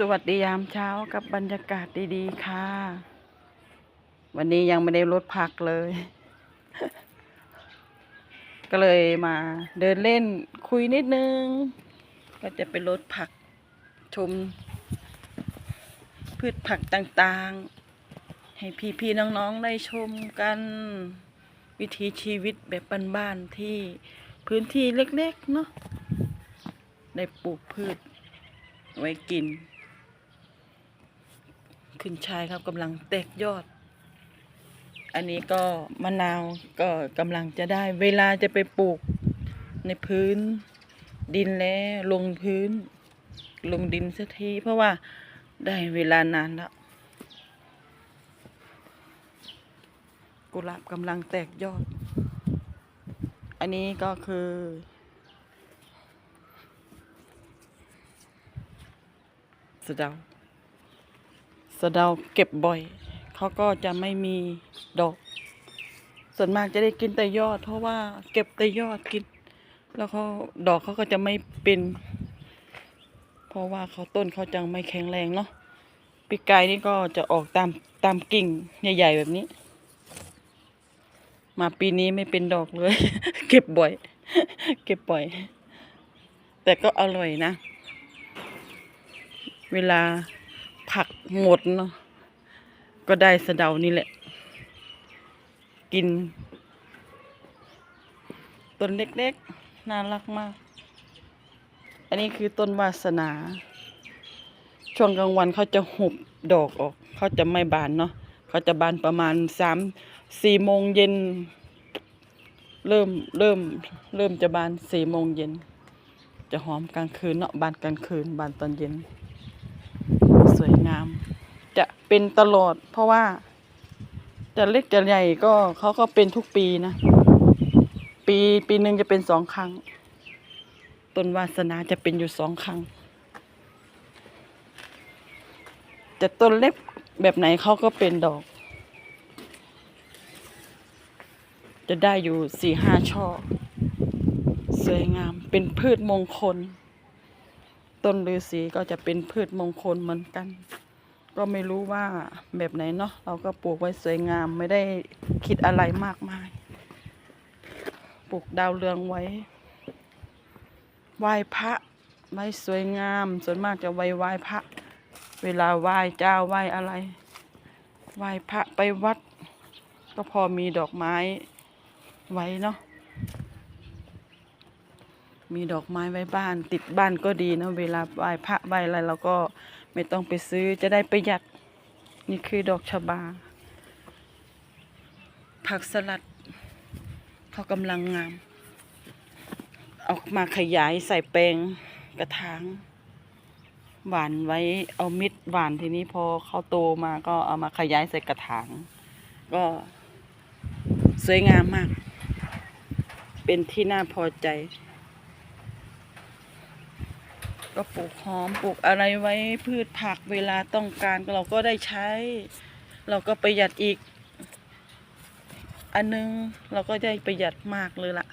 สวัสดียามเช้ากับบรรยากาศดี ๆ ค่ะ วันนี้ยังไม่ได้ลดพักเลย ก็เลยมาเดินเล่นคุยนิดนึง ก็จะไปลดผักชม พืชผักต่างๆ ให้พี่ ๆ น้อง ๆ ได้ชมกัน วิถีชีวิตแบบบ้านๆที่พื้นที่เล็ก ๆ เนาะได้ปลูกพืชไว้กิน ขึ้นชายครับกำลังแตกยอด อันนี้ก็มะนาวก็กำลังจะได้ เวลาจะไปปลูกในพื้นดินแล้วลงพื้น ลงดินสักที เพราะว่าได้เวลานานแล้ว กุหลาบกำลังแตกยอด อันนี้ก็คือสะเดาะเดาเก็บบ่อย เขาก็จะไม่มีดอก ส่วนมากจะได้กินแต่ยอด เพราะว่าเก็บแต่ยอดกิน แล้วเขาดอกเขาก็จะไม่เป็น เพราะว่าเขาต้นเขาจังไม่แข็งแรงเนาะปีกายนี่ก็จะออกตามตามกิ่งใหญ่ ๆ แบบนี้ มาปีนี้ไม่เป็นดอกเลย เก็บบ่อย เก็บบ่อย แต่ก็อร่อยนะ เวลา ผักหมดเนาะก็ได้สะเดานี่แหละ กินต้นเล็กๆ น่ารักมาก อันนี้คือต้นวาสนา ช่วงกลางวันเขาจะหุบดอกออก เขาจะไม่บานเนาะเขาจะบานประมาณสามสี่โมงเย็น เริ่มเริ่มเริ่มจะบานสี่โมงเย็น จะหอมกลางคืนเนาะบานกลางคืนบานตอนเย็น วยงาม จะเป็นตลอด เพราะว่าจะเล็กจะใหญ่ก็เขาก็เป็นทุกปีนะ ปีปีหนึ่งจะเป็นสองครั้งต้นวาสนาจะเป็นอยู่สองครั้งแต่ต้นเล็กแบบไหนเขาก็เป็นดอก จะได้อยู่สี่ห้าช่อ สวยงามเป็นพืชมงคล ต้นฤาษีก็จะเป็นพืชมงคลเหมือนกัน ก็ไม่รู้ว่าแบบไหนเนาะเราก็ปลูกไว้สวยงามไม่ได้คิดอะไรมากมาย ปลูกดาวเรืองไว้ไหว้พระไว้สวยงาม ส่วนมากจะไว้ไหว้พระ เวลาไหว้เจ้าไหว้อะไร ไหว้พระไปวัด ก็พอมีดอกไม้ไว้เนาะ มีดอกไม้ไว้บ้าน ติดบ้านก็ดีนะเวลาไหว้พระไหว้อะไรเราก็ไม่ต้องไปซื้อจะได้ประหยัด นี่คือดอกชบา ผักสลัดเขากำลังงาม ออกมาขยายใส่แปลงกระถางหวานไว้เอามิดหวานทีนี้พอเขาโตมาก็เอามาขยายใส่กระถาง ก็สวยงามมาก เป็นที่น่าพอใจ ก็ปลูกหอมปลูกอะไรไว้พืชผักเวลาต้องการเราก็ได้ใช้ เราก็ประหยัดอีก อันนึงเราก็ได้ประหยัดมากเลยล่ะ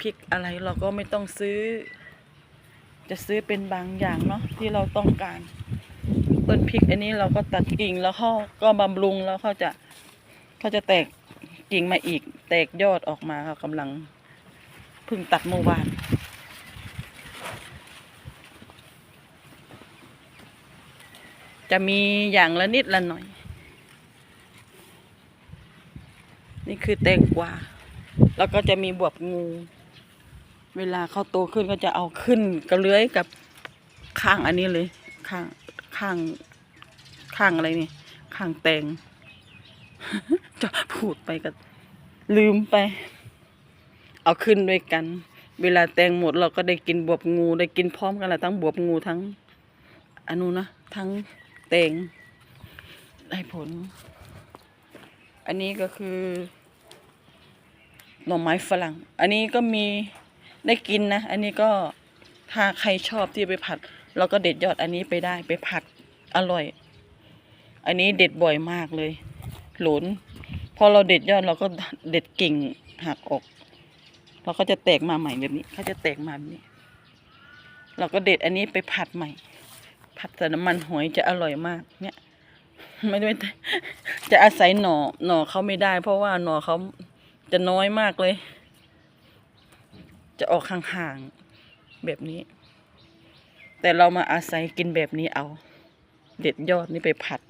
พริกอะไรเราก็ไม่ต้องซื้อ จะซื้อเป็นบางอย่างเนาะที่เราต้องการต้นพริกอันนี้เราก็ตัดกิ่งแล้วเขาก็บำรุงแล้วเขาจะเขาจะแตกกิ่งมาอีก แตกยอดออกมาเขากำลังเพิ่งตัดเมื่อวาน จะมีอย่างละนิดละหน่อย นี่คือแตงกวาแล้วก็จะมีบวบงู เวลาเขาโตขึ้นก็จะเอาขึ้นกระเลื้อยกับข้างอันนี้เลยข้างข้างข้างอะไรนี่ข้างแตงจะพูดไปก็ลืมไป เอาขึ้นด้วยกัน เวลาแตงหมดเราก็ได้กินบวบงู ได้กินพร้อมกันแหละทั้งบวบงูทั้งอนนู้นนะทั้ง แตงได้ผล อันนี้ก็คือหน่อไม้ฝรั่ง อันนี้ก็มีได้กินนะ อันนี้ก็ถ้าใครชอบที่ไปผัด เราก็เด็ดยอดอันนี้ไปได้ไปผัดอร่อย อันนี้เด็ดบ่อยมากเลย หลนพอเราเด็ดยอดเราก็เด็ดกิ่งหักออกเราก็จะแตกมาใหม่แบบนี้เขาจะแตกมาแบบนี้ เราก็เด็ดอันนี้ไปผัดใหม่ ผัดใส่น้ำมันหอยจะอร่อยมาก เนี่ย ไม่ได้ไม่จะอาศัยหน่อหน่อเขาไม่ได้ เพราะว่าหน่อเขาจะน้อยมากเลย จะออกห่างๆแบบนี้ แต่เรามาอาศัยกินแบบนี้เอา เด็ดยอดนี่ไปผัด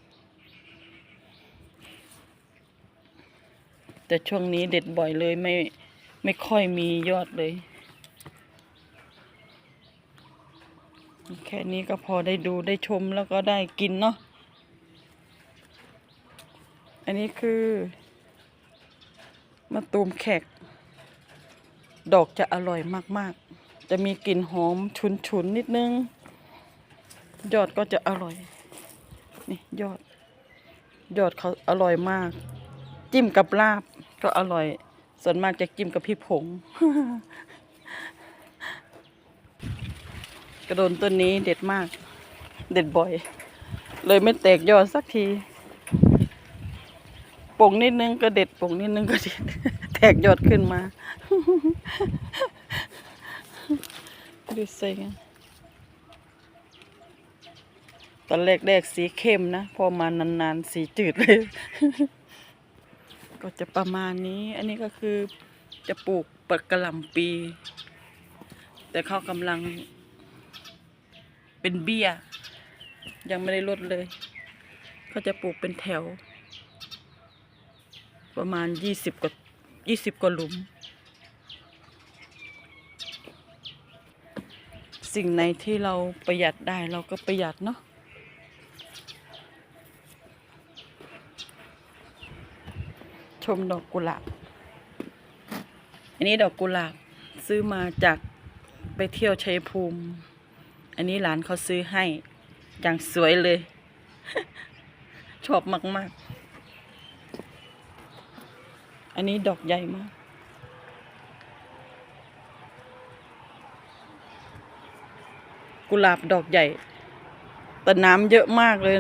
แต่ช่วงนี้เด็ดบ่อยเลยไม่ไม่ค่อยมียอดเลย แค่นี้ก็พอได้ดูได้ชมแล้วก็ได้กินเนาะ อันนี้คือมะตูมแขก ดอกจะอร่อยมากๆ จะมีกลิ่นหอมฉุนๆนิดนึง ยอดก็จะอร่อย นี่ยอด ยอดเขาอร่อยมาก จิ้มกับลาบก็อร่อย ส่วนมากจะจิ้มกับพริกผง กระโดนต้นนี้เด็ดมาก เด็ดบ่อย เลยไม่แตกยอดสักทีป่งนิดนึงก็เด็ดป่งนิดนึงก็เด็ด แตกยอดขึ้นมาดูสิตอนแรกแรกสีเข้มนะ พอมานานๆ สีจืดเลย ก็จะประมาณนี้ อันนี้ก็คือจะปลูกปักกะหล่ำปี แต่เขากำลัง เป็นเบี้ย ยังไม่ได้ลดเลยเขาจะปลูกเป็นแถว ประมาณยี่สิบกว่ายี่สิบกว่าหลุม สิ่งไหนที่เราประหยัดได้เราก็ประหยัดเนาะชมดอกกุหลาบ อันนี้ดอกกุหลาบซื้อมาจากไปเที่ยวชัยภูมิ อันนี้หลานเขาซื้อให้ อย่างสวยเลย ชอบมาก ๆ อันนี้ดอกใหญ่มาก กุหลาบดอกใหญ่ แต่น้ำเยอะมากเลย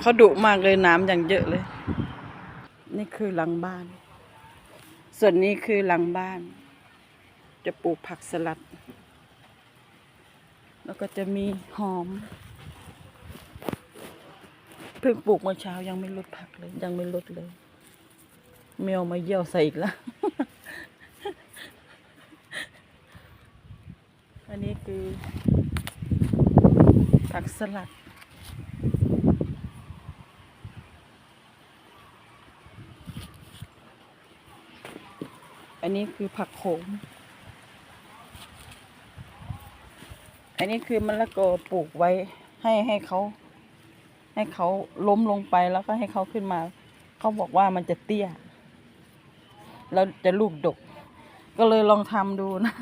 เขาดุมากเลยน้ำอย่างเยอะเลย นี่คือหลังบ้าน ส่วนนี้คือหลังบ้าน จะปลูกผักสลัด แล้วก็จะมีหอม เพิ่งปลูกเมื่อเช้ายังไม่ลดผักเลย ยังไม่ลดเลยแมวมาเยี่ยวใส่อีกแล้ว อันนี้คือ ผักสลัด อันนี้คือผักโขม นนี้คือมะละกอปลูกไว้ให้ให้เขา ให้เขาล้มลงไปแล้วก็ให้เขาขึ้นมา เขาบอกว่ามันจะเตี้ย แล้วจะลูกดก ก็เลยลองทำดูนะ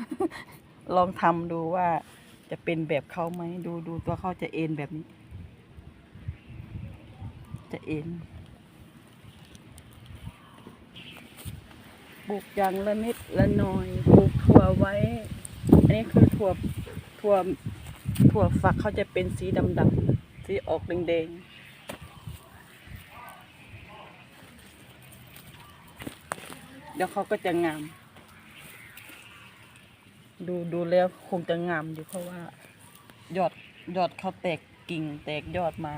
ลองทำดูว่าจะเป็นแบบเขาไหมดูดูตัวเขาจะเอ็นแบบนี้ จะเอ็นปลูกอย่างละนิดละหน่อยปลูกถั่วไว้ อันนี้คือถั่วถั่ว ถั่วฝักเขาจะเป็นสีดำๆสีออกแดงๆเดี๋ยวเขาก็จะงาม ดูดูแล้วคงจะงามอยู่เพราะว่า ยอดยอดเขาแตกกิ่งแตกยอดมา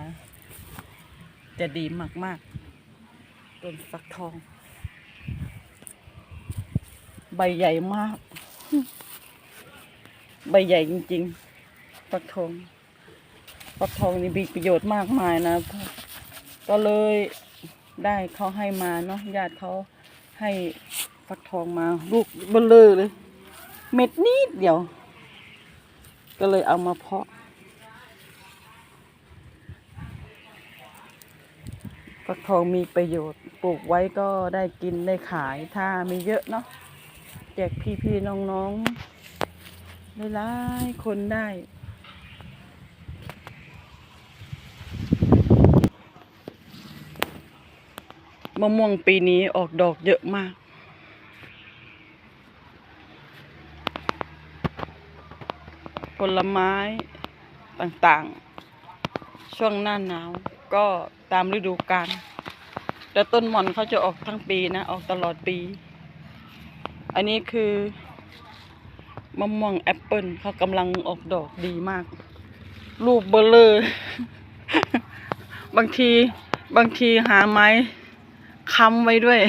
จะดีมากๆต้นฟักทอง ใบใหญ่มาก ใบใหญ่จริง ๆ ฟักทองฟักทองนี่มีประโยชน์มากมายนะ ก็เลยได้เขาให้มาเนาะญาติเขาให้ฟักทองมาลูกเบลอเลย เม็ดนิดเดียว ก็เลยเอามาเพาะ ฟักทองมีประโยชน์ปลูกไว้ก็ได้กินได้ขายถ้ามีเยอะเนาะแจกพี่ๆน้องๆหลายๆคนได้ มะม่วงปีนี้ออกดอกเยอะมาก ผลไม้ต่างๆ ช่วงหน้าหนาวก็ตามฤดูกาลแต่ต้นหม่อนเขาจะออกทั้งปีนะ ออกตลอดปี อันนี้คือมะม่วงแอปเปิลเขากำลังออกดอกดีมาก ลูกเบลเลอร์ บางทีบางทีหาไม้ ค้ำไว้ด้วย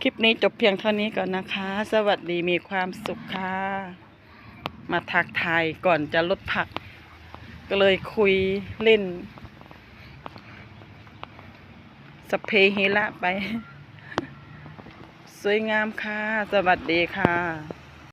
คลิปนี้จบเพียงเท่านี้ก่อนนะคะ สวัสดีมีความสุขค่ะ มาทักทายก่อนจะลดผัก ก็เลยคุยเล่น สเพเฮระไป สวยงามค่ะ สวัสดีค่ะ